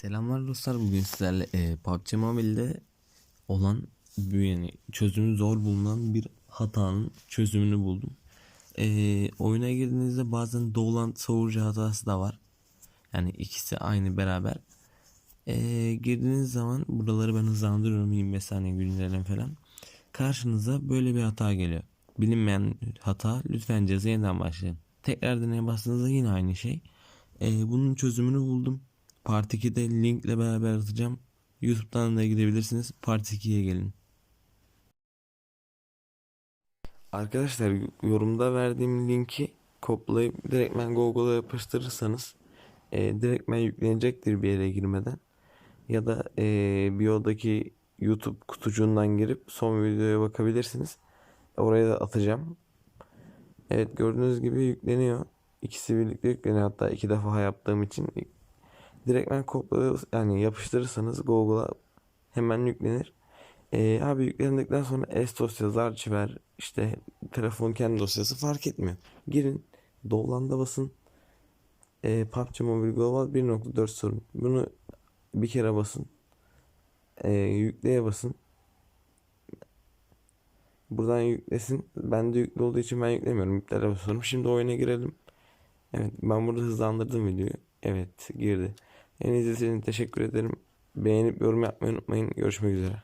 Selamlar dostlar. Bugün sizlerle e, PUBG Mobile'de olan yani çözümü zor bulunan bir hatanın çözümünü buldum. E, oyuna girdiğinizde bazen doğulan savurucu hatası da var. Yani ikisi aynı beraber. E, girdiğiniz zaman buraları ben hızlandırıyorum 25 saniye güncelleme falan. Karşınıza böyle bir hata geliyor. Bilinmeyen hata lütfen cihazı yeniden başlayın. Tekrar deneye bastığınızda yine aynı şey. E, bunun çözümünü buldum. Part 2'de linkle beraber atacağım. YouTube'dan da gidebilirsiniz. Part 2'ye gelin. Arkadaşlar yorumda verdiğim linki kopyalayıp direktmen Google'a yapıştırırsanız e, direktmen yüklenecektir bir yere girmeden. Ya da e, biodaki YouTube kutucuğundan girip son videoya bakabilirsiniz. Oraya da atacağım. Evet gördüğünüz gibi yükleniyor. İkisi birlikte yükleniyor. Hatta iki defa yaptığım için direktmen kopyalı yani yapıştırırsanız Google'a hemen yüklenir. Ee, abi yüklendikten sonra S dosyası, arşiver, işte telefon kendi dosyası fark etmiyor. Girin, Download'a basın. Ee, PUBG Mobile Global 1.4 sorun. Bunu bir kere basın. Ee, yükleye basın. Buradan yüklesin. Ben de yüklü olduğu için ben yüklemiyorum. Yüklere basıyorum. Şimdi oyuna girelim. Evet ben burada hızlandırdım videoyu. Evet girdi. En izlediğiniz için teşekkür ederim. Beğenip yorum yapmayı unutmayın. Görüşmek üzere.